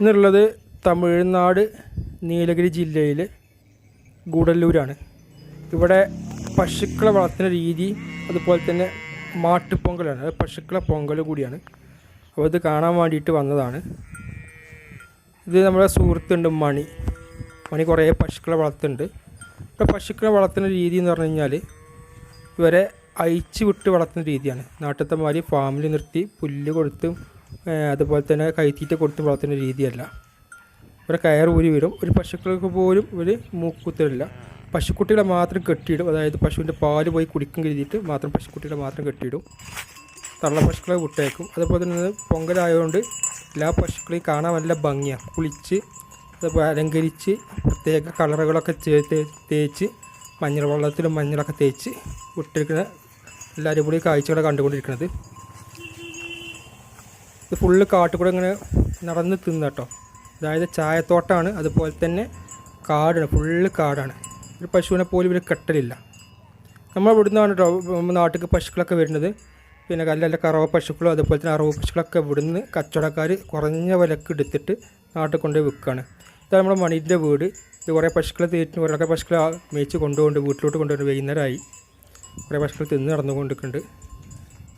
ഇന്നുള്ളത് തമിഴ്നാട് നീലഗിരി ജില്ലയിൽ ഗൂഡല്ലൂരാണ്. ഇവിടെ പശുക്കളെ വളർത്തുന്ന രീതി അതുപോലെ തന്നെ മാട്ടുപൊങ്കലാണ്. അത് പശുക്കളെ പൊങ്കൽ കൂടിയാണ്. അപ്പോൾ ഇത് കാണാൻ വേണ്ടിയിട്ട് വന്നതാണ്. ഇത് നമ്മുടെ സുഹൃത്തുണ്ട് മണി. മണി കുറേ പശുക്കളെ വളർത്തുന്നുണ്ട്. ഇപ്പോൾ പശുക്കളെ വളർത്തുന്ന രീതി എന്ന് പറഞ്ഞു കഴിഞ്ഞാൽ ഇവരെ അയച്ചു വിട്ട് വളർത്തുന്ന രീതിയാണ്. നാട്ടിലത്തെ മാതിരി ഫാമിൽ നിർത്തി പുല്ല് കൊടുത്തും അതുപോലെ തന്നെ കൈത്തീറ്റ കൊടുത്ത് വളർത്തുന്ന രീതിയല്ല. ഇവിടെ കയർ ഊരി വരും. ഒരു പശുക്കൾക്ക് പോലും ഒരു മൂക്കുത്തരില്ല. പശുക്കുട്ടികളെ മാത്രം കെട്ടിയിടും. അതായത് പശുവിന്റെ പാൽ പോയി കുടിക്കും കരുതിയിട്ട് മാത്രം പശുക്കുട്ടികളെ മാത്രം കെട്ടിയിടും. തള്ള പശുക്കളെ വിട്ടേക്കും. അതുപോലെ തന്നെ പൊങ്കലായതുകൊണ്ട് എല്ലാ പശുക്കളെയും കാണാൻ നല്ല ഭംഗിയാണ് കുളിച്ച് അതുപോലെ അലങ്കരിച്ച് പ്രത്യേക കളറുകളൊക്കെ തേച്ച് മഞ്ഞൾ വെള്ളത്തിലും മഞ്ഞളൊക്കെ തേച്ച് വിട്ടിരിക്കുന്ന എല്ലാ അടിപൊളി കാഴ്ചകളെ കണ്ടുകൊണ്ടിരിക്കുന്നത്. ഇത് ഫുള്ള് കാട്ടുകൂടെ ഇങ്ങനെ നടന്ന് തിന്ന കേട്ടോ അതായത് ചായത്തോട്ടമാണ് അതുപോലെ തന്നെ കാടാണ് ഫുള്ള് കാടാണ്. ഒരു പശുവിനെ പോലും ഇവർ കെട്ടലില്ല. നമ്മൾ ഇവിടെ നിന്നാണ് കേട്ടോ നാട്ടിലേക്ക് പശുക്കളൊക്കെ വരുന്നത്. പിന്നെ കല്ലല്ല കറവ പശുക്കളും അതുപോലെ തന്നെ അറവ് പശുക്കളൊക്കെ ഇവിടുന്ന് കച്ചവടക്കാർ കുറഞ്ഞ വിലക്ക് എടുത്തിട്ട് നാട്ടിൽ കൊണ്ടുപോയി വിൽക്കുകയാണ് ഇതാണ് നമ്മുടെ മണിന്റെ വീട്. ഇത് കുറേ പശുക്കളെ തീറ്റിന് കുറേ പശുക്കളെ മേച്ച് കൊണ്ടുകൊണ്ട് വീട്ടിലോട്ട് കൊണ്ടുപോയി വൈകുന്നേരമായി. കുറേ പശുക്കൾ തിന്ന് നടന്നുകൊണ്ടിരിക്കുന്നുണ്ട്.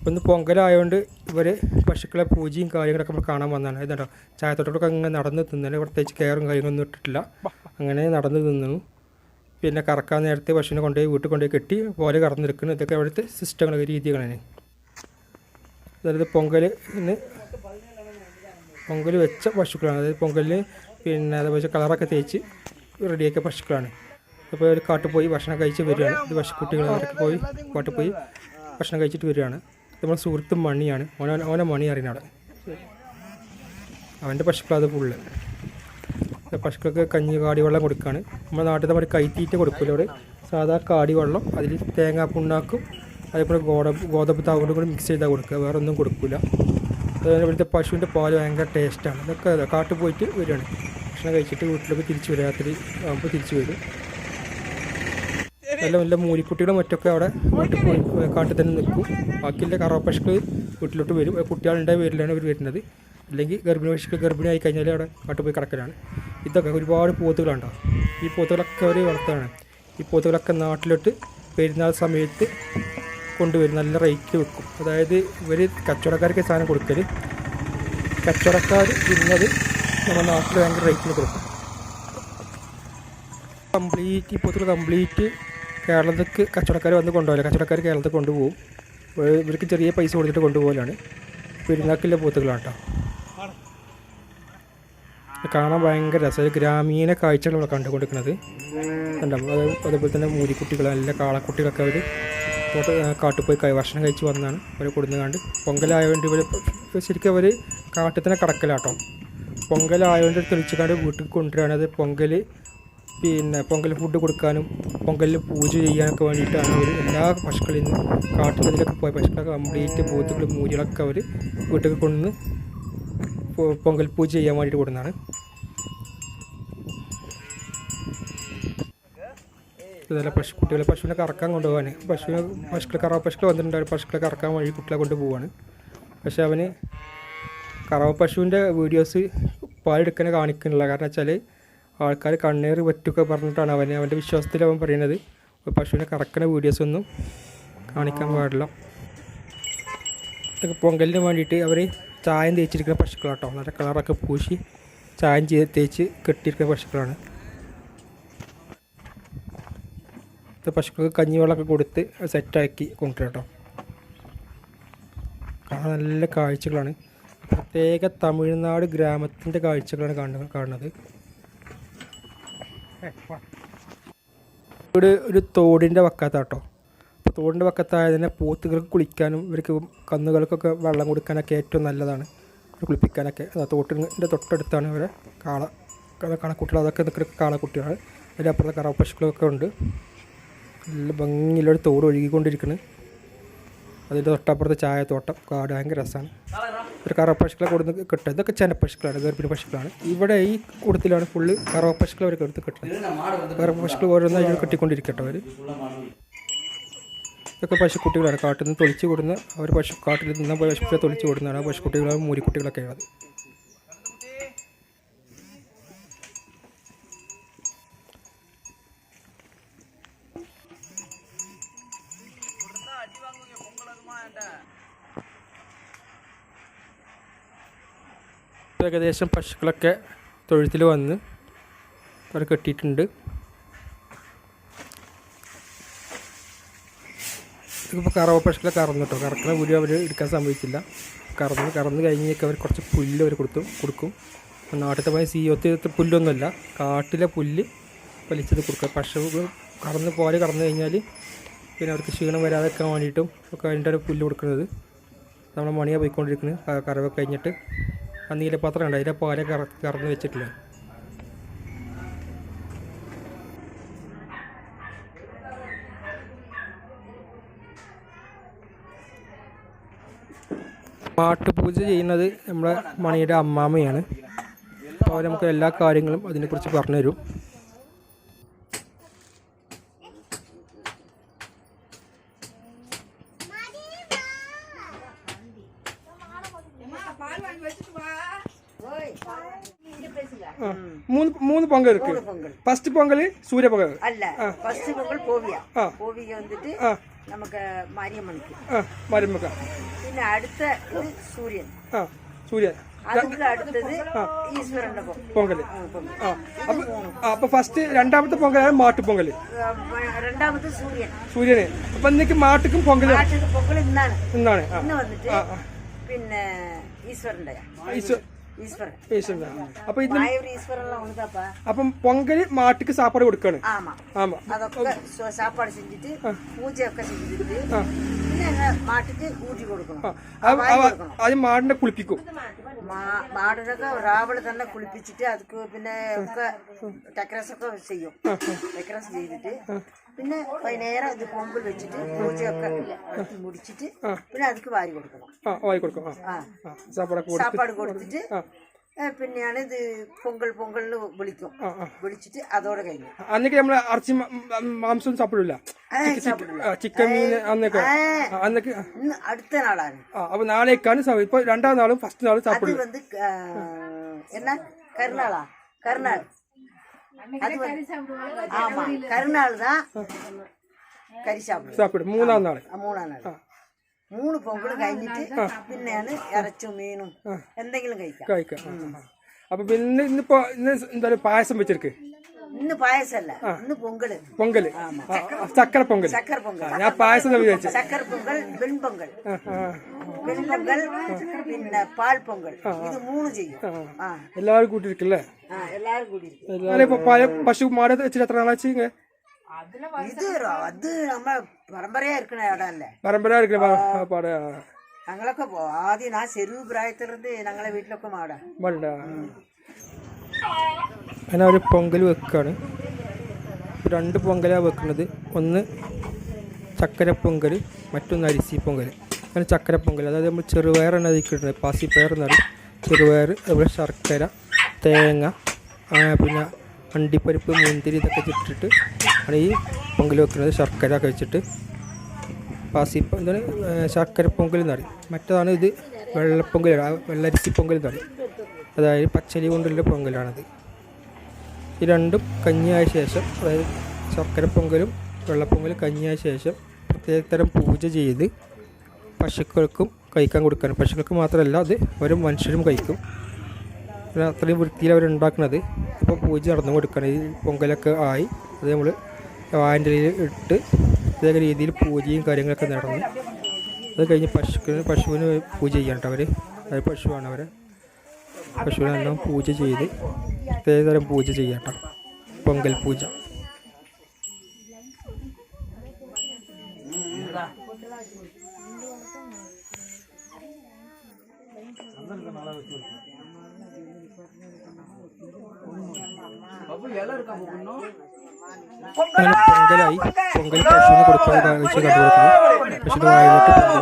അപ്പോൾ ഇന്ന് പൊങ്കലായതുകൊണ്ട് ഇവർ പശുക്കളെ പൂജയും കാര്യങ്ങളൊക്കെ നമ്മൾ കാണാൻ വന്നതാണ്. ഇതാ ചായത്തോട്ടൊക്കെ അങ്ങനെ നടന്ന് തിന്നൽ. പ്രത്യേകിച്ച് കെയറും കാര്യങ്ങളൊന്നും ഇട്ടിട്ടില്ല. അങ്ങനെ നടന്ന് തിന്നു. പിന്നെ കറക്കാൻ നേരത്തെ പശുവിനെ കൊണ്ടുപോയി വീട്ടിൽ കൊണ്ടുപോയി കെട്ടി പോലെ കറന്നെടുക്കുന്നു ഇതൊക്കെ അവിടുത്തെ സിസ്റ്റങ്ങളൊക്കെ രീതികളാണ്. അതായത് പൊങ്കലിന് പൊങ്കൽ വെച്ച പശുക്കളാണ്. അതായത് പൊങ്കലിന് പിന്നെ അതേപോലെ കളറൊക്കെ തേച്ച് റെഡിയാക്കിയ പശുക്കളാണ്. അപ്പോൾ ഒരു കാട്ടിൽ പോയി ഭക്ഷണം കഴിച്ച് വരികയാണ്. ഇത് പശുക്കുട്ടികൾ അവരൊക്കെ പോയി കാട്ടിൽ പോയി ഭക്ഷണം കഴിച്ചിട്ട് വരികയാണ്. നമ്മുടെ സുഹൃത്ത് മണിയാണ്. ഓന ഓനെ മണി അറിയുന്ന അവിടെ അവന്റെ പശുക്കളത് ഫുള്ള്. പശുക്കൾക്ക് കഞ്ഞി കാടി വെള്ളം കൊടുക്കുകയാണ് നമ്മുടെ നാട്ടിൽ നമ്മൾ കൈത്തീറ്റ കൊടുക്കില്ല അവിടെ സാധാ കാടി വെള്ളം അതിൽ തേങ്ങാ പുണ്ണാക്കും അതേപോലെ ഗോതമ്പ് ഗോതമ്പ് താവോട് കൂടി മിക്സ് ചെയ്താൽ കൊടുക്കുക. വേറെ ഒന്നും കൊടുക്കില്ല അതുപോലെ ഇവിടുത്തെ പശുവിന്റെ പാൽ ഭയങ്കര ടേസ്റ്റാണ് ഇതൊക്കെ കാട്ടിൽ പോയിട്ട് വരികയാണ്. ഭക്ഷണം കഴിച്ചിട്ട് വീട്ടിലേക്ക് തിരിച്ച് വരും. രാത്രി ആകുമ്പോൾ തിരിച്ച് വരും. നല്ല നല്ല മൂലിക്കുട്ടികളും മറ്റൊക്കെ അവിടെ വീട്ടിൽ പോയി കാട്ടിൽ തന്നെ നിൽക്കും. ബാക്കിയുള്ള കറവപ്പശുക്കൾ വീട്ടിലോട്ട് വരും. കുട്ടികളുണ്ടായ പേരിലാണ് ഇവർ വരുന്നത്. അല്ലെങ്കിൽ ഗർഭിണി പശുക്കൾ ഗർഭിണി ആയി കഴിഞ്ഞാൽ അവിടെ കാട്ടിൽ പോയി കിടക്കലാണ്. ഇതൊക്കെ ഒരുപാട് പോത്തുകളുണ്ടാവും ഈ പോത്തുകളൊക്കെ അവർ വളർത്താണ് ഈ പോത്തുകളൊക്കെ നാട്ടിലോട്ട് പെരുന്നാൾ സമയത്ത് കൊണ്ടുവരും. നല്ല റേറ്റ് വെക്കും അതായത് ഇവർ കച്ചവടക്കാർക്ക് സാധനം കൊടുക്കൽ കച്ചവടക്കാർ തിന്നത് നമ്മുടെ നാട്ടിൽ ഭയങ്കര റേറ്റിന് കൊടുക്കും. കംപ്ലീറ്റ് പോത്തുകൾ കംപ്ലീറ്റ് കേരളത്തിലേക്ക് കച്ചവടക്കാർ വന്ന് കൊണ്ടുപോകില്ല. കച്ചവടക്കാർ കേരളത്തിൽ കൊണ്ടുപോകും. ഇവർക്ക് ചെറിയ പൈസ കൊടുത്തിട്ട് കൊണ്ടുപോകലാണ്. പെരുന്നാക്കിലെ പോത്തുകളാണ് കേട്ടോ കാണാൻ ഭയങ്കര രസം. ഗ്രാമീണ കാഴ്ചകൾ നമ്മൾ കണ്ടുകൊണ്ടിരിക്കുന്നത്. അത് അതേപോലെ തന്നെ മൂലിക്കുട്ടികൾ നല്ല കാളക്കുട്ടികളൊക്കെ അവർ തോട്ട കാട്ടിൽ പോയി ഭക്ഷണം കഴിച്ച് വന്നാണ് അവർ കൊടുന്നുകാണ്ട് പൊങ്കലായതുകൊണ്ട് ഇവർ ശരിക്കും അവർ കാട്ടിൽ തന്നെ കടക്കലാട്ടോ. പൊങ്കലായതുകൊണ്ട് തെളിച്ചുകാണ്ട് വീട്ടിൽ കൊണ്ടുവരികയാണ് അത് പൊങ്കൽ പിന്നെ പൊങ്കൽ ഫുഡ് കൊടുക്കാനും പൊങ്കലിൽ പൂജ ചെയ്യാനൊക്കെ വേണ്ടിയിട്ടാണ് അവർ എല്ലാ പശുക്കളിൽ നിന്ന് കാട്ടിലതിലൊക്കെ പോയ പശുക്കളൊക്കെ കംപ്ലീറ്റ് പോത്തുകളും മൂരികളൊക്കെ അവർ വീട്ടിൽ കൊണ്ടുവന്ന് പൊങ്കൽ പൂജ ചെയ്യാൻ വേണ്ടിയിട്ട് കൊടുക്കുന്നതാണ് ഇതല്ല പശുക്കുട്ടികളെ പശുവിനെ കറക്കാൻ കൊണ്ടുപോകാൻ പശുവിനെ പശുക്കളെ കറവ പശുക്കൾ വന്നിട്ടുണ്ടാവും. പശുക്കളെ കറക്കാൻ വഴി കുട്ടികളെ കൊണ്ടുപോവാണ് പക്ഷേ അവന് കറവ പശുവിന്റെ വീഡിയോസ് പാലെടുക്കാൻ കാണിക്കുന്നില്ല. കാരണം വെച്ചാൽ ആൾക്കാർ കണ്ണേറ് പറ്റുക പറഞ്ഞിട്ടാണ് അവനെ അവന്റെ വിശ്വാസത്തിൽ അവൻ പറയുന്നത്. പശുവിനെ കറക്കണ വീഡിയോസൊന്നും കാണിക്കാൻ പാടില്ല. പൊങ്കലിന് വേണ്ടിയിട്ട് അവർ ചായം തേച്ചിരിക്കുന്ന പശുക്കളാട്ടോ. നല്ല കളറൊക്കെ പൂശി ചായം ചെയ്ത് തേച്ച് കെട്ടിയിരിക്കുന്ന പശുക്കളാണ്. പശുക്കൾക്ക് കഞ്ഞിവെള്ളമൊക്കെ കൊടുത്ത് സെറ്റാക്കി കൊണ്ടുവരട്ടോ. കാണാൻ നല്ല കാഴ്ചകളാണ്. പ്രത്യേക തമിഴ്നാട് ഗ്രാമത്തിന്റെ കാഴ്ചകളാണ് കാണുന്നത്. ഇവിടെ ഒരു തോടിന്റെ വക്കത്താട്ടോ. അപ്പോൾ തോടിന്റെ വക്കത്തായതിനെ പോത്തുകൾക്ക് കുളിക്കാനും ഇവർക്ക് കന്നുകൾക്കൊക്കെ വെള്ളം കൊടുക്കാനൊക്കെ ഏറ്റവും നല്ലതാണ്. കുളിപ്പിക്കാനൊക്കെ. അതാ തോട്ടിന്റെ തൊട്ടടുത്താണ് ഇവരെ കാള. കാള- കാളക്കുട്ടികൾ അതൊക്കെ നിൽക്കുന്ന കാളക്കുട്ടികൾ അതിന്റെ അപ്പുറത്തെ കറവ പശുക്കളൊക്കെ ഉണ്ട്. നല്ല ഭംഗിയിലൊരു തോട് ഒഴുകിക്കൊണ്ടിരിക്കുന്നത് അതിന്റെ തൊട്ടപ്പുറത്ത് ചായത്തോട്ടം. കാട്. ഭയങ്കര രസമാണ്. ഒരു കറവ പശുക്കളെ കൊടുത്ത് കിട്ടുക. ഇതൊക്കെ ചെനപ്പശുക്കളാണ് ഗർഭിണി പശുക്കളാണ്. ഇവിടെ ഈ കൂട്ടത്തിലാണ് ഫുള്ള് കറവ പശുക്കൾ അവർക്ക് എടുത്ത് കിട്ടുന്നത് കറവ പശുക്കൾ ഓരോന്നായി കെട്ടിക്കൊണ്ടിരിക്കട്ടെ അവർ ഇതൊക്കെ പശുക്കുട്ടികളാണ് കാട്ടിൽ നിന്ന് തൊളിച്ച് കൊടുന്ന അവർ പശു കാട്ടിൽ നിന്ന് പശുക്കളെ തൊളിച്ച് കൊടുക്കുന്നതാണ് മൂലിക്കുട്ടികളൊക്കെ പശുക്കുട്ടികളും ഇപ്പോൾ ഏകദേശം പശുക്കളൊക്കെ തൊഴുത്തിൽ വന്ന് അവർ കെട്ടിയിട്ടുണ്ട്. ഇതിപ്പോൾ കറവ പശുക്കളെ കറന്നു കേട്ടോ. കറക്കുന്ന പുല്ല് അവർ എടുക്കാൻ സമ്മതിച്ചില്ല. കറന്ന് കറന്ന് കഴിഞ്ഞൊക്കെ അവർ കുറച്ച് പുല്ല് അവർ കൊടുത്തു കൊടുക്കും. നാട്ടിലത്തെ പോലെ സീയൊത്ത് പുല്ലൊന്നുമല്ല. കാട്ടിലെ പുല്ല് വലിച്ചത് കൊടുക്കുക. പശു കറന്ന് പോലെ കറന്നു കഴിഞ്ഞാൽ പിന്നെ അവർക്ക് ക്ഷീണം വരാതെ വെക്കാൻ വേണ്ടിയിട്ടും ഒക്കെ അതിന്റെ ഒരു പുല്ല് കൊടുക്കുന്നത്. നമ്മളെ മണിയാണ് പോയിക്കൊണ്ടിരിക്കുന്നത്. കറവ് കഴിഞ്ഞിട്ട് ആ നീലപാത്രം ഉണ്ട് അതിന്റെ പാല കറ കറന്ന് വെച്ചിട്ടില്ല. മാട്ടുപൂജ ചെയ്യുന്നത് നമ്മളെ മണിയുടെ അമ്മാമ്മയാണ്. അപ്പോൾ നമുക്ക് എല്ലാ കാര്യങ്ങളും അതിനെക്കുറിച്ച് പറഞ്ഞു തരും மூணு மூணு பொங்கல் இருக்கு ஃபர்ஸ்ட் பொங்கல் சூரிய பொங்கல் அல்ல ஃபர்ஸ்ட் பொங்கல் போவியா வந்துட்டு நமக்கு மாரியம்மனுக்கு மாரியம்மனுக்கு പിന്നെ അടുത്ത സൂര്യൻ. സൂര്യൻ. പൊങ്കൽ. അപ്പൊ ഫസ്റ്റ് രണ്ടാമത്തെ പൊങ്കലാണ് മാട്ടു പൊങ്കൽ രണ്ടാമത്തെ സൂര്യൻ. സൂര്യന്. അപ്പൊ ഇന്നേക്ക് മാട്ടുക്കും പൊങ്കൽ. ഇന്നാണ്. ഇന്നാണ്. പിന്നെ ഈശ്വരന്റെ. ഈശ്വർ അപ്പം പൊങ്കൽ இது அப்ப பொங்கல் மாட்டுக்கு சாப்பாடு கொடுக்கணும் சாப்பாடு ഒക്കെ മാട്ടിക്ക് ഊതി കൊടുക്കണം. അത് മാടിനെ കുളിപ്പിക്കും. മാടിനൊക്കെ രാവിലെ തന്നെ കുളിപ്പിച്ചിട്ട് അതൊക്കെ പിന്നെ ഒക്കെ ഡെക്കറേഷൻ ഒക്കെ ചെയ്യും. ഡെക്കറേഷൻ ചെയ്തിട്ട് പിന്നെ വൈകുന്നേരം ഇത് കൊമ്പിൽ വെച്ചിട്ട് പൂജയൊക്കെ മുടിച്ചിട്ട് പിന്നെ അതിക്ക് വാരി കൊടുക്കണം. വാരി കൊടുക്കും. സാപ്പാട് കൊടുത്തിട്ട് പിന്നെയാണ് ഇത് പൊങ്കൽ പൊങ്കലിന് വിളിക്കും. വിളിച്ചിട്ട് അതോടെ കഴിഞ്ഞു അന്നൊക്കെ നമ്മൾ ഇറച്ചി മാംസം സാപ്പിടില്ല ചിക്കൻ മീൻ അന്നൊക്കെ. അന്നൊക്കെ അടുത്ത നാളാണ്. അപ്പൊ നാളേക്കാണ് ഇപ്പൊ രണ്ടാം നാളും ഫസ്റ്റ് നാളും സാപ്പിടും എന്നാ? കരുനാളാ? കരുനാൾ. ஆமா கருநாள் தான் கறி சாப்பிடுவோம் സാപ്പിടും മൂന്നാം നാള് മൂന്നാം നാൾ മൂന്ന് പൊങ്കൽ കഴിഞ്ഞിട്ട് പിന്നെയാണ് ഇറച്ചും മീനും എന്തെങ്കിലും കഴിക്കാം കഴിക്കാം ആ, ആ. അപ്പൊ പിന്നെ ഇന്നിപ്പോ ഇന്ന് എന്താ പായസം വെച്ചിരിക്ക് இன்னும் பாயசம் இல்ல இன்னும் பொங்கல் பொங்கல் சக்கரை பொங்கல் சக்கரை பொங்கல் ഞാൻ പായസം വിചാരിച്ചു சக்கரை பொங்கல் வெண்பொங்கல் வெண்பொங்கல் പിന്നെ பால் பொங்கல் இது மூணு ചെയ്യും എല്ലാവരും കൂട്ടിയിരിക്കില്ലേ എല്ലാവരും കൂട്ടിയിരിക്കും പശു മാട് വെച്ചിട്ട് എത്ര നാളാച്ചു ഇങ്ങനെ ഇത് അത് നമ്മ പരമ്പരയാ ഇരിക്കണ ഇടം അല്ലേ പരമ്പര ഇരിക്കണ പാട് ഞങ്ങളൊക്കെ ആദ്യം ആ ചെറു പ്രായത്തിലിരുന്ന് ഞങ്ങളെ വീട്ടിലൊക്കെ മാടാ അങ്ങനെ അവർ പൊങ്കൽ വെക്കുകയാണ് രണ്ട് പൊങ്കലാണ് വെക്കുന്നത്. ഒന്ന് ചക്കര പൊങ്കൽ മറ്റൊന്ന് അരിസി പൊങ്കൽ. അങ്ങനെ ചക്കര പൊങ്കൽ. അതായത് നമ്മൾ ചെറുപയറാണ് അതിൽ കിട്ടുന്നത് പാസിപ്പയർ എന്ന് പറയും. ചെറുപയർ അതുപോലെ ശർക്കര തേങ്ങ പിന്നെ അണ്ടിപ്പരിപ്പ് മുന്തിരി ഇതൊക്കെ ചിട്ടിട്ട് ആണ് ഈ പൊങ്കൽ വെക്കുന്നത്. ശർക്കര ഒക്കെ വെച്ചിട്ട്. പാസി എന്താണ്? ശർക്കര പൊങ്കൽ എന്ന് പറയും. മറ്റതാണ് ഇത് വെള്ളപ്പൊങ്കൽ. വെള്ളരിസി പൊങ്കൽ എന്ന് പറയും. അതായത് പച്ചരി കൊണ്ടുള്ള പൊങ്കലാണത്. ഈ രണ്ടും കഞ്ഞിയായ ശേഷം അതായത് ശർക്കര പൊങ്കലും വെള്ളപ്പൊങ്കലും കഞ്ഞിയായ ശേഷം പ്രത്യേക തരം പൂജ ചെയ്ത് പശുക്കൾക്കും കഴിക്കാൻ കൊടുക്കാൻ പശുക്കൾക്ക് മാത്രമല്ല അത് ഒരു മനുഷ്യരും കഴിക്കും. അത്രയും വൃത്തിയിൽ അവർ ഉണ്ടാക്കുന്നത്. അപ്പോൾ പൂജ നടന്നു കൊടുക്കണം. ഈ പൊങ്കലൊക്കെ ആയി അത് നമ്മൾ വാൻഡലിൽ ഇട്ട് പ്രത്യേക രീതിയിൽ പൂജയും കാര്യങ്ങളൊക്കെ നടന്നു. അത് കഴിഞ്ഞ് പശുക്കളിന് പശുവിന് പൂജ ചെയ്യണം അവർ പശുവാണ് അവരെ. പശുവിനെ എല്ലാം പൂജ ചെയ്ത് പ്രത്യേക തരം പൂജ ചെയ്യാട്ടോ. പൊങ്കൽ പൂജ. പൊങ്കലായി പൊങ്കൽ പശുവിന് കൊടുക്കാൻ കാഴ്ച കണ്ടുകൊടുക്കുന്നു. പൊങ്കൽ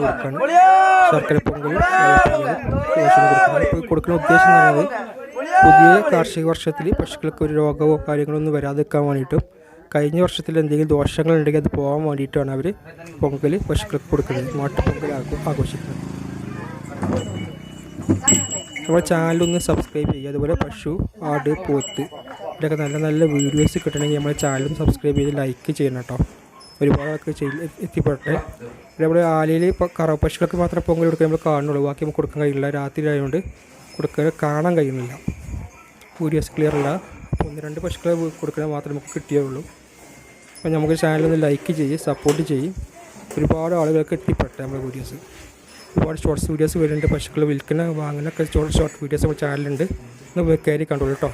കൊടുക്കാണ് ശർക്കര പൊങ്കലും കൊടുക്കുന്ന ഉദ്ദേശം എന്ന് പറയുന്നത് പുതിയ കാർഷിക വർഷത്തിൽ പശുക്കൾക്ക് ഒരു രോഗമോ കാര്യങ്ങളോ ഒന്നും വരാതിരിക്കാൻ വേണ്ടിയിട്ടും കഴിഞ്ഞ വർഷത്തിൽ എന്തെങ്കിലും ദോഷങ്ങൾ ഉണ്ടെങ്കിൽ അത് പോകാൻ വേണ്ടിയിട്ടാണ് അവർ പൊങ്കൽ പശുക്കൾക്ക് കൊടുക്കുന്നത്. മാട്ടുപൊങ്കൽ ആഘോ- ആഘോഷിക്കുന്നത്. നമ്മുടെ ചാനലൊന്ന് സബ്സ്ക്രൈബ് ചെയ്യുക. അതുപോലെ പശു ആട് പോത്ത് ഇതൊക്കെ നല്ല നല്ല വീഡിയോസ് കിട്ടണമെങ്കിൽ നമ്മുടെ ചാനലും സബ്സ്ക്രൈബ് ചെയ്ത് ലൈക്ക് ചെയ്യണം കേട്ടോ. ഒരുപാടൊക്കെ ചെയ് എത്തിപ്പെടട്ടെ. നമ്മുടെ ആലയിൽ ഇപ്പോൾ കറ പശുക്കൾക്ക് മാത്രം പൊങ്കൽ കൊടുക്കാൻ നമ്മൾ കാണുന്നുള്ളൂ ബാക്കി നമുക്ക് കൊടുക്കാൻ കഴിയില്ല. രാത്രി ആയതുകൊണ്ട് കൊടുക്കാൻ കാണാൻ കഴിയുന്നില്ല. വീഡിയോസ് ക്ലിയർ അല്ല. അപ്പോൾ ഒന്ന് രണ്ട് പശുക്കളെ കൊടുക്കണേ മാത്രമേ നമുക്ക് കിട്ടിയുള്ളൂ. അപ്പോൾ നമുക്ക് ചാനലൊന്ന് ലൈക്ക് ചെയ്യും സപ്പോർട്ട് ചെയ്യും. ഒരുപാട് ആളുകൾക്ക് എത്തിപ്പെട്ടെ നമ്മുടെ വീഡിയോസ് ഒരുപാട് ഷോർട്സ് വീഡിയോസ് വരുന്നുണ്ട് പശുക്കൾ വിൽക്കുന്ന വാങ്ങുന്നൊക്കെ ഷോർട്ട് ഷോർട്ട് വീഡിയോസ് നമ്മുടെ ചാനലുണ്ട് ഒന്ന് കയറി കണ്ടോളൂ കേട്ടോ